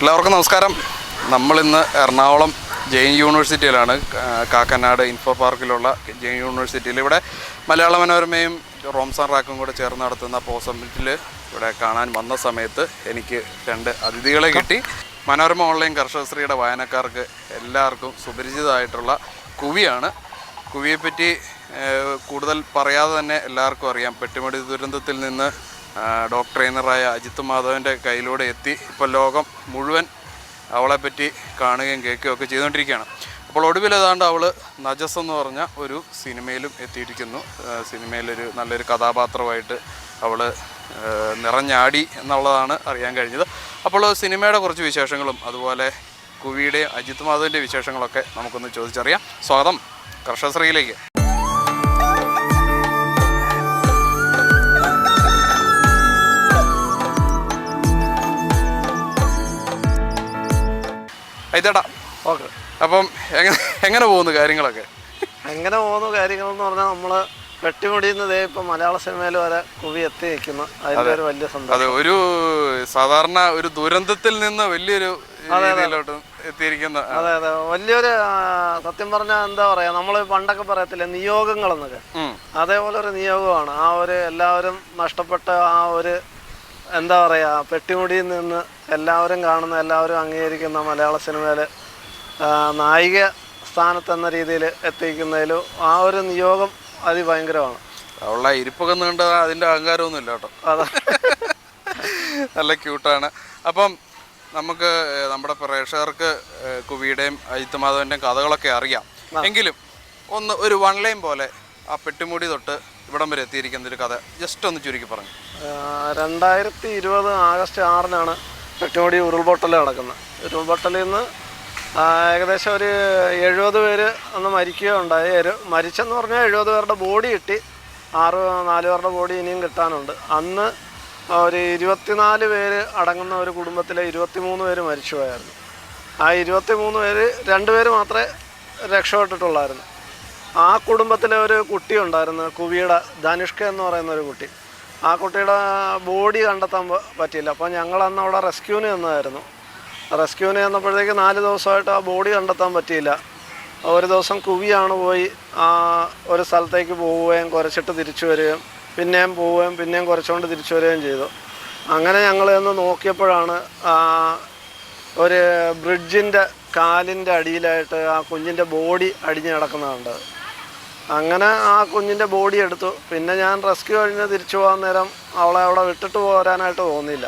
എല്ലാവർക്കും നമസ്കാരം. നമ്മളിന്ന് എറണാകുളം ജെയിൻ യൂണിവേഴ്സിറ്റിയിലാണ് കാക്കനാട് ഇൻഫോ പാർക്കിലുള്ള ജെയിൻ യൂണിവേഴ്സിറ്റിയിൽ. ഇവിടെ മലയാള മനോരമയും റോംസാൻ റാക്കും കൂടെ ചേർന്ന് നടത്തുന്ന പോസമിറ്റിൽ ഇവിടെ കാണാൻ വന്ന സമയത്ത് എനിക്ക് രണ്ട് അതിഥികളെ കിട്ടി. മനോരമ ഓൺലൈൻ കർഷകശ്രീയുടെ വായനക്കാർക്ക് എല്ലാവർക്കും സുപരിചിതമായിട്ടുള്ള കുവിയാണ്. കുവിയെപ്പറ്റി കൂടുതൽ പറയാതെ തന്നെ എല്ലാവർക്കും അറിയാം. പെട്ടിമുടി ദുരന്തത്തിൽ നിന്ന് ഡോക്ടർ ട്രെയിനറായ അജിത് മാധവന്റെ കയ്യിലൂടെ എത്തി. ഇപ്പോൾ ലോകം മുഴുവൻ അവളെപ്പറ്റി കാണുകയും കേൾക്കുകയും ഒക്കെ ചെയ്തുകൊണ്ടിരിക്കുകയാണ്. അപ്പോൾ ഒടുവിൽ ഏതാണ്ട് അവൾ നജസ് എന്ന് പറഞ്ഞ ഒരു സിനിമയിലും എത്തിയിരിക്കുന്നു. സിനിമയിലൊരു നല്ലൊരു കഥാപാത്രമായിട്ട് അവൾ നിറഞ്ഞാടി എന്നുള്ളതാണ് അറിയാൻ കഴിഞ്ഞത്. അപ്പോൾ സിനിമയുടെ കുറച്ച് വിശേഷങ്ങളും അതുപോലെ കുവിയുടെയും അജിത് മാധവന്റെ വിശേഷങ്ങളൊക്കെ നമുക്കൊന്ന് ചോദിച്ചറിയാം. സ്വാഗതം കർഷകശ്രീയിലേക്ക്. ഐതേട്ടാ ഓക്കെ. അപ്പം എങ്ങനെ എങ്ങനെ പോകുന്നു കാര്യങ്ങളൊക്കെ? എങ്ങനെ പോകുന്നു കാര്യങ്ങളെന്ന് പറഞ്ഞാൽ നമ്മൾ വെട്ടിമുടിയുന്നതേ ഇപ്പം മലയാള സിനിമയിൽ വരെ കുവി എത്തി നിൽക്കുന്നു. അതിന്റെ ഒരു വലിയ സന്തോഷം. അതെ ഒരു സാധാരണ ഒരു ദുരന്തത്തിൽ നിന്ന് വലിയൊരു രീതിയിലോട്ട് എത്തിയിരിക്കുന്ന അതെ അതെ. വലിയൊരു സത്യം പറഞ്ഞാൽ എന്താ പറയാ നമ്മൾ പണ്ടൊക്കെ പറയത്തില്ലേ നിയോഗങ്ങൾ എന്നൊക്കെ അതേപോലെ ഒരു നിയോഗമാണ്. ആ ഒരു എല്ലാവരും നഷ്ടപ്പെട്ട ആ ഒരു എന്താ പറയുക പെട്ടിമുടിയിൽ നിന്ന് എല്ലാവരും കാണുന്ന എല്ലാവരും അംഗീകരിക്കുന്ന മലയാള സിനിമയിൽ നായിക സ്ഥാനത്ത് എന്ന രീതിയിൽ എത്തിക്കുന്നതിലും ആ ഒരു നിയോഗം അതിഭയങ്കരമാണ്. അവളുടെ ഇരിപ്പൊക്കെ നീണ്ട അതിന്റെ അഹങ്കാരമൊന്നും ഇല്ല കേട്ടോ. അതെ. നല്ല ക്യൂട്ടാണ്. അപ്പം നമുക്ക് നമ്മുടെ പ്രേക്ഷകർക്ക് കുവിയുടെയും അജിത് മാധവന്റെയും കഥകളൊക്കെ അറിയാം. എങ്കിലും ഒന്ന് ഒരു വൺ ലൈൻ പോലെ ആ പെട്ടിമുടി തൊട്ട് ഇവിടം വരെ എത്തിയിരിക്കുന്ന ഒരു കഥ. ജസ്റ്റ് ഒന്ന് ചുരുക്കി പറഞ്ഞു. രണ്ടായിരത്തി ഇരുപത് ആഗസ്റ്റ് ആറിനാണ് പെട്ടിമുടി ഉരുൾപൊട്ടൽ നടക്കുന്നത്. ഉരുൾപൊട്ടലിൽ നിന്ന് ഏകദേശം ഒരു എഴുപത് പേര് അന്ന് മരിക്കുകയുണ്ടായി. മരിച്ചെന്ന് പറഞ്ഞാൽ എഴുപത് പേരുടെ ബോഡി കിട്ടി. ആറ് നാല് പേരുടെ ബോഡി ഇനിയും കിട്ടാനുണ്ട്. അന്ന് ഒരു ഇരുപത്തിനാല് പേര് അടങ്ങുന്ന ഒരു കുടുംബത്തിലെ ഇരുപത്തിമൂന്ന് പേര് മരിച്ചുപോയായിരുന്നു. ആ ഇരുപത്തിമൂന്ന് പേര് രണ്ട് പേര് മാത്രമേ രക്ഷപ്പെട്ടിട്ടുള്ളായിരുന്നു. ആ കുടുംബത്തിലെ ഒരു കുട്ടി ഉണ്ടായിരുന്നു കുവിയുടെ ധനുഷ്ക എന്ന് പറയുന്ന ഒരു കുട്ടി. ആ കുട്ടിയുടെ ബോഡി കണ്ടെത്താൻ പറ്റിയില്ല. അപ്പോൾ ഞങ്ങൾ അന്ന് അവിടെ റെസ്ക്യൂവിന് ചെന്നതായിരുന്നു. റെസ്ക്യൂവിന് ചെന്നപ്പോഴത്തേക്ക് നാല് ദിവസമായിട്ട് ആ ബോഡി കണ്ടെത്താൻ പറ്റിയില്ല. ഒരു ദിവസം കുവിയാണ് പോയി ആ ഒരു സ്ഥലത്തേക്ക് പോവുകയും കുറച്ചിട്ട് തിരിച്ചു വരികയും പിന്നെയും പോവുകയും പിന്നെയും കുറച്ചുകൊണ്ട് തിരിച്ചു വരികയും ചെയ്തു. അങ്ങനെ ഞങ്ങൾ ഒന്ന് നോക്കിയപ്പോഴാണ് ഒരു ബ്രിഡ്ജിന്റെ കാലിന്റെ അടിയിലായിട്ട് ആ കുഞ്ഞിന്റെ ബോഡി അടിഞ്ഞ് കിടക്കുന്നതുണ്ട് അങ്ങനെ ആ കുഞ്ഞിന്റെ ബോഡി എടുത്തു. പിന്നെ ഞാൻ റെസ്ക്യൂ കഴിഞ്ഞ് തിരിച്ചു പോകാൻ നേരം അവളെ അവിടെ വിട്ടിട്ട് പോരാനായിട്ട് തോന്നിയില്ല.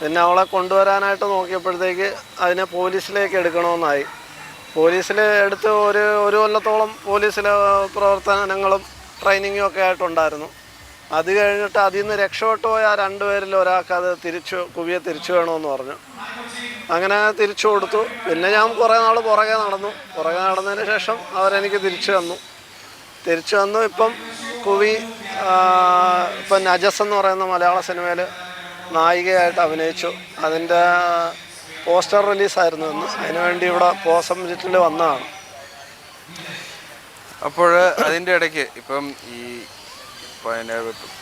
പിന്നെ അവളെ കൊണ്ടുവരാനായിട്ട് നോക്കിയപ്പോഴത്തേക്ക് അതിനെ പോലീസിലേക്ക് എടുക്കണമെന്നായി. പോലീസിൽ എടുത്ത് ഒരു ഒരു കൊല്ലത്തോളം പോലീസിലെ പ്രവർത്തനങ്ങളും ട്രെയിനിങ്ങും ഒക്കെ ആയിട്ടുണ്ടായിരുന്നു. അത് കഴിഞ്ഞിട്ട് അതിൽ നിന്ന് രക്ഷപ്പെട്ടു പോയ ആ രണ്ടുപേരിൽ ഒരാൾക്ക് അത് തിരിച്ചു കുവിയെ തിരിച്ചു വേണമെന്ന് പറഞ്ഞു. അങ്ങനെ തിരിച്ചു കൊടുത്തു. പിന്നെ ഞാൻ കുറേ നാൾ പുറകെ നടന്നു. പുറകെ നടന്നതിന് ശേഷം അവരെനിക്ക് തിരിച്ചു തന്നു. തിരിച്ചു വന്നു ഇപ്പം കുവി ഇപ്പം നജസ് എന്ന് പറയുന്ന മലയാള സിനിമയിൽ നായികയായിട്ട് അഭിനയിച്ചു. അതിന്റെ പോസ്റ്റർ റിലീസായിരുന്നു ഇന്ന് അതിനുവേണ്ടി ഇവിടെ പോസം വിജിറ്റിൽ വന്നതാണ്. അപ്പോൾ അതിന്റെ ഇടയ്ക്ക് ഇപ്പം ഈ പിന്നെ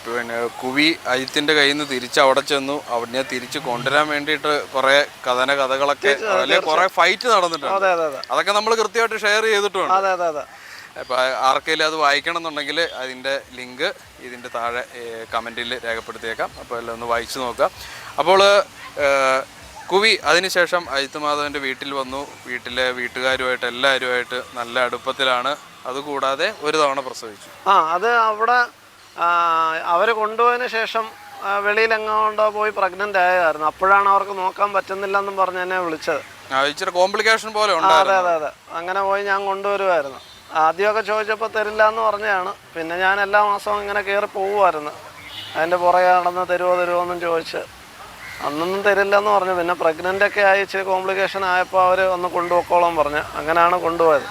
പിന്നെ കുവി അജിത്തിന്റെ കയ്യിൽ നിന്ന് തിരിച്ച് അവിടെ ചെന്നു. അവിടെ തിരിച്ച് കൊണ്ടുവരാൻ വേണ്ടിയിട്ട് കുറേ കഥന കഥകളൊക്കെ അല്ലെ കുറെ ഫൈറ്റ് നടന്നിട്ടുണ്ട്. അതെ അതെ അതെ. അതൊക്കെ നമ്മൾ കൃത്യമായിട്ട് ഷെയർ ചെയ്തിട്ടുണ്ട്. അതെ അതെ അതെ. അപ്പോൾ ആർക്കെങ്കിലും അത് വായിക്കണം എന്നുണ്ടെങ്കിൽ അതിന്റെ ലിങ്ക് ഇതിന്റെ താഴെ കമന്റിൽ രേഖപ്പെടുത്തിയേക്കാം. അപ്പോൾ എല്ലാം ഒന്ന് വായിച്ചു നോക്കുക അപ്പോൾ കുവി അതിനുശേഷം അജിത് മാധവന്റെ വീട്ടിൽ വന്നു. വീട്ടിലെ വീട്ടുകാരുമായിട്ട് എല്ലാവരുമായിട്ട് നല്ല അടുപ്പത്തിലാണ്. അതുകൂടാതെ ഒരു തവണ പ്രസവിച്ചു. ആ അത് അവിടെ അവർ കൊണ്ടുപോയതിന് ശേഷം വെളിയിൽ വെളിയിലെങ്ങാണ്ടോ പോയി പ്രഗ്നന്റ് ആയതായിരുന്നു. അപ്പോഴാണ് അവർക്ക് നോക്കാൻ പറ്റുന്നില്ലെന്നും പറഞ്ഞ് എന്നെ വിളിച്ചത്. ഇച്ചിരി കോംപ്ലിക്കേഷൻ പോലെ അതെ അതെ അതെ. അങ്ങനെ പോയി ഞാൻ കൊണ്ടുവരുമായിരുന്നു ആദ്യമൊക്കെ ചോദിച്ചപ്പോൾ തരില്ല എന്ന് പറഞ്ഞതാണ് പിന്നെ ഞാൻ എല്ലാ മാസവും ഇങ്ങനെ കയറി പോകുമായിരുന്നു അതിന്റെ പുറകെ നടന്ന് തരുമോ തരുമോ എന്നും ചോദിച്ച്. അന്നൊന്നും തരില്ല എന്ന് പറഞ്ഞു. പിന്നെ പ്രഗ്നന്റ് ഒക്കെ ആയി ഇച്ചിരി കോംപ്ലിക്കേഷൻ ആയപ്പോൾ അവർ ഒന്ന് കൊണ്ടുപോക്കോളം പറഞ്ഞു. അങ്ങനെയാണ് കൊണ്ടുപോയത്.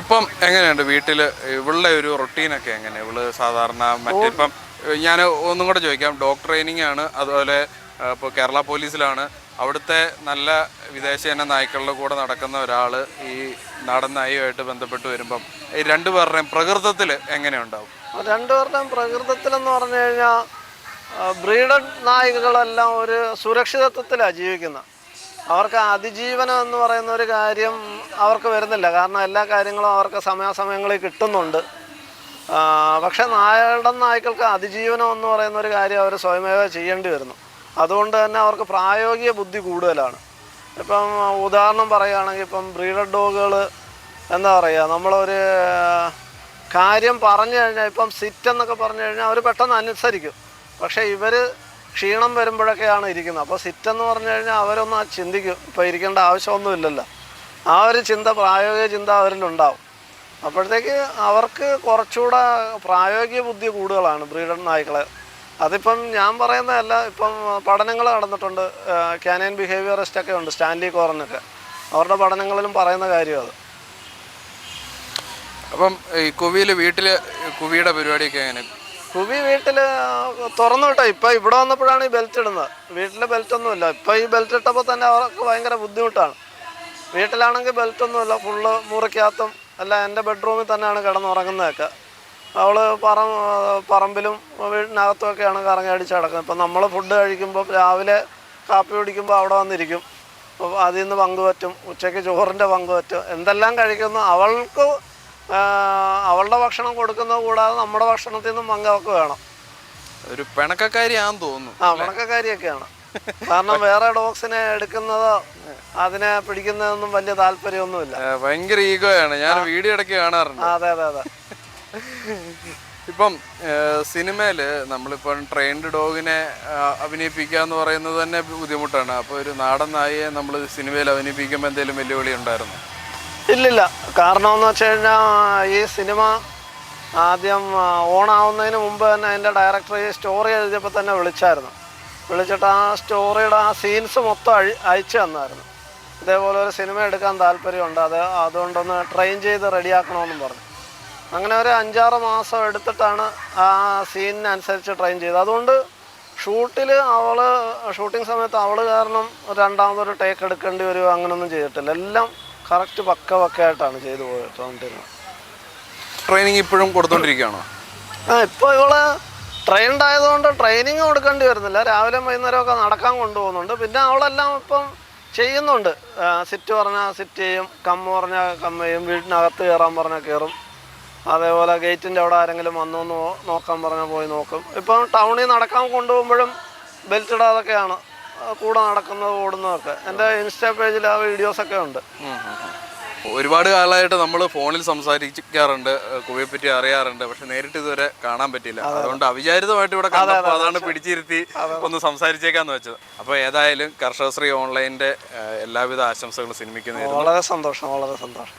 ഇപ്പം എങ്ങനെയുണ്ട് വീട്ടിൽ ഇവളുടെ ഒരു റൊട്ടീനൊക്കെ എങ്ങനെ ഇവൾ സാധാരണ മറ്റിപ്പം ഞാൻ ഒന്നും കൂടെ ചോദിക്കാം. ഡോക്ടർ ട്രെയിനിങ് ആണ് അതുപോലെ ഇപ്പോൾ കേരള പോലീസിലാണ്. അവിടുത്തെ നല്ല വിദേശ നായ്ക്കളുടെ കൂടെ നടക്കുന്ന ഒരാൾ ഈ നാടൻ നായുമായിട്ട് ബന്ധപ്പെട്ട് വരുമ്പം ഈ രണ്ടുപേരുടെയും പ്രകൃതത്തിൽ എങ്ങനെയുണ്ടാവും? രണ്ടുപേരുടെയും പ്രകൃതത്തിലെന്ന് പറഞ്ഞു കഴിഞ്ഞാൽ ബ്രീഡഡ് നായികകളെല്ലാം ഒരു സുരക്ഷിതത്വത്തിലാണ് ജീവിക്കുന്നത് അവർക്ക് അതിജീവനം എന്ന് പറയുന്ന ഒരു കാര്യം അവർക്ക് വരുന്നില്ല. കാരണം എല്ലാ കാര്യങ്ങളും അവർക്ക് സമയാസമയങ്ങളിൽ കിട്ടുന്നുണ്ട്. പക്ഷെ നായടൻ നായ്ക്കൾക്ക് അതിജീവനം എന്ന് പറയുന്ന ഒരു കാര്യം അവർ സ്വയമേവ ചെയ്യേണ്ടി വരുന്നു. അതുകൊണ്ട് തന്നെ അവർക്ക് പ്രായോഗിക ബുദ്ധി കൂടുതലാണ്. ഇപ്പം ഉദാഹരണം പറയുകയാണെങ്കിൽ ഇപ്പം ബ്രീഡഡ് ഡോഗുകൾ എന്താ പറയുക നമ്മളൊരു കാര്യം പറഞ്ഞു കഴിഞ്ഞാൽ ഇപ്പം സിറ്റ് എന്നൊക്കെ പറഞ്ഞു കഴിഞ്ഞാൽ അവർ പെട്ടെന്ന് അനുസരിക്കും. പക്ഷേ ഇവർ ക്ഷീണം വരുമ്പോഴൊക്കെയാണ് ഇരിക്കുന്നത്. അപ്പോൾ സിറ്റ് എന്ന് പറഞ്ഞു കഴിഞ്ഞാൽ അവരൊന്ന് ചിന്തിക്കും ഇപ്പോൾ ഇരിക്കേണ്ട ആവശ്യമൊന്നുമില്ലല്ലോ ആ ഒരു ചിന്ത പ്രായോഗിക ചിന്ത അവരിലുണ്ടാവും. അപ്പോഴത്തേക്ക് അവർക്ക് കുറച്ചുകൂടെ പ്രായോഗിക ബുദ്ധി കൂടുതലാണ് ബ്രീഡർ നായ്ക്കളെ. അതിപ്പം ഞാൻ പറയുന്നതല്ല ഇപ്പം പഠനങ്ങൾ നടന്നിട്ടുണ്ട്. ക്യാനൈൻ ബിഹേവിയറിസ്റ്റ് ഒക്കെ ഉണ്ട് സ്റ്റാൻലി കോറിനൊക്കെ. അവരുടെ പഠനങ്ങളിലും പറയുന്ന കാര്യം അത്. അപ്പം ഈ കുവിയിൽ വീട്ടിൽ കുവിയുടെ പരിപാടിയൊക്കെ എങ്ങനെ? കുബി വീട്ടിൽ തുറന്നു വിട്ടോ. ഇപ്പം ഇവിടെ വന്നപ്പോഴാണ് ഈ ബെൽറ്റ് ഇടുന്നത്. വീട്ടിലെ ബെൽറ്റ് ഒന്നുമില്ല. ഇപ്പം ഈ ബെൽറ്റ് ഇട്ടപ്പോൾ തന്നെ അവർക്ക് ഭയങ്കര ബുദ്ധിമുട്ടാണ്. വീട്ടിലാണെങ്കിൽ ബെൽറ്റ് ഒന്നുമില്ല. ഫുള്ള് മുറിക്കകത്തും അല്ല എന്റെ ബെഡ്റൂമിൽ തന്നെയാണ് കിടന്നുറങ്ങുന്നതൊക്കെ. അവൾ പറ പറമ്പിലും വീടിനകത്തും ഒക്കെയാണ് കറങ്ങി അടിച്ച് കിടക്കുന്നത് ഇപ്പം നമ്മൾ ഫുഡ് കഴിക്കുമ്പോൾ രാവിലെ കാപ്പി കുടിക്കുമ്പോൾ അവിടെ വന്നിരിക്കും. അപ്പോൾ അതിൽ നിന്ന് പങ്കുപറ്റും. ഉച്ചയ്ക്ക് ചോറിന്റെ പങ്കുപറ്റും. എന്തെല്ലാം കഴിക്കുന്നു അവൾക്ക് അവളുടെ ഭക്ഷണം കൊടുക്കുന്നത് കൂടാതെ നമ്മുടെ ഭക്ഷണത്തിൽ നിന്നും പങ്ക് അവൾക്ക് വേണം. ഒരു പിണക്കക്കാരിയാന്ന് തോന്നുന്നു ആ പിണക്കക്കാരിയൊക്കെയാണ്. കാരണം വേറെ ഡോഗ്സിനെ എടുക്കുന്നതോ അതിനെ പിടിക്കുന്നതൊന്നും വലിയ താല്പര്യമൊന്നുമില്ല. ഭയങ്കര ഈഗോയാണ്. ഞാൻ വീഡിയോ ഇടയ്ക്ക് കാണാറുണ്ട്. അതെ അതെ അതെ. ഇപ്പം സിനിമയിൽ നമ്മളിപ്പം ട്രെയിൻഡ് ഡോഗിനെ അഭിനയിപ്പിക്കുക എന്ന് പറയുന്നത് തന്നെ ബുദ്ധിമുട്ടാണ്. അപ്പോൾ ഒരു നാടൻ നായിയെ നമ്മൾ സിനിമയിൽ അഭിനയിപ്പിക്കുമ്പോൾ എന്തെങ്കിലും വെല്ലുവിളി ഉണ്ടായിരുന്നു? ഇല്ലില്ല. കാരണം എന്ന് വെച്ച് കഴിഞ്ഞാൽ ഈ സിനിമ ആദ്യം ഓണാവുന്നതിന് മുമ്പ് തന്നെ അതിന്റെ ഡയറക്ടർ ഈ സ്റ്റോറി എഴുതിയപ്പോൾ തന്നെ വിളിച്ചായിരുന്നു. വിളിച്ചിട്ട് ആ സ്റ്റോറിയുടെ ആ സീൻസ് മൊത്തം അഴി അയച്ചു തന്നായിരുന്നു. ഇതേപോലെ ഒരു സിനിമ എടുക്കാൻ താല്പര്യമുണ്ട്. അത് അതുകൊണ്ടൊന്ന് ട്രെയിൻ ചെയ്ത് റെഡിയാക്കണമെന്നും പറഞ്ഞു. അങ്ങനെ ഒരു അഞ്ചാറ് മാസം എടുത്തിട്ടാണ് ആ സീനിനനുസരിച്ച് ട്രെയിൻ ചെയ്തത്. അതുകൊണ്ട് ഷൂട്ടിൽ അവൾ ഷൂട്ടിംഗ് സമയത്ത് അവൾ കാരണം രണ്ടാമതൊരു ടേക്ക് എടുക്കേണ്ടി വരുമോ അങ്ങനെയൊന്നും ചെയ്തിട്ടില്ല. എല്ലാം കറക്റ്റ് പക്ക പക്കയായിട്ടാണ് ചെയ്തു ട്രെയിനിങ് ഇപ്പോഴും കൊടുത്തോണ്ടിരിക്കുകയാണോ? ആ ഇപ്പോൾ ഇവൾ ട്രെയിൻഡ് ആയതുകൊണ്ട് ട്രെയിനിങ് കൊടുക്കേണ്ടി വരുന്നില്ല. രാവിലെ വൈകുന്നേരമൊക്കെ നടക്കാൻ കൊണ്ടുപോകുന്നുണ്ട്. പിന്നെ അവളെല്ലാം ഇപ്പം ചെയ്യുന്നുണ്ട്. സിറ്റ് പറഞ്ഞാൽ സിറ്റ് ചെയ്യും കമ്മ പറഞ്ഞാൽ കമ്മ ചെയ്യും വീടിനകത്ത് കയറാൻ പറഞ്ഞാൽ കയറും അതേപോലെ ഗേറ്റിന്റെ അവിടെ ആരെങ്കിലും വന്നു നോക്കാൻ പറഞ്ഞാൽ പോയി നോക്കും. ഇപ്പം ടൗണിൽ നടക്കാൻ കൊണ്ടുപോകുമ്പോഴും ബെൽറ്റ് ഇടാതൊക്കെയാണ് കൂടെ നടക്കുന്നത് ഓടുന്നതൊക്കെ. എന്റെ ഇൻസ്റ്റാ പേജിൽ ആ വീഡിയോസൊക്കെ ഉണ്ട്. ഒരുപാട് കാലമായിട്ട് നമ്മൾ ഫോണിൽ സംസാരിക്കാറുണ്ട് കുവയെ പറ്റി അറിയാറുണ്ട് പക്ഷെ നേരിട്ട് ഇതുവരെ കാണാൻ പറ്റില്ല അതുകൊണ്ട് അവിചാരിതമായിട്ട് ഇവിടെ കണ്ടപ്പോൾ അതാണ് പിടിച്ചിരുത്തി ഒന്ന് സംസാരിച്ചേക്കാന്ന് വെച്ചത്. അപ്പൊ ഏതായാലും കർഷകശ്രീ ഓൺലൈന്റെ എല്ലാവിധ ആശംസകളും സിനിമയ്ക്ക് വളരെ സന്തോഷം വളരെ സന്തോഷം.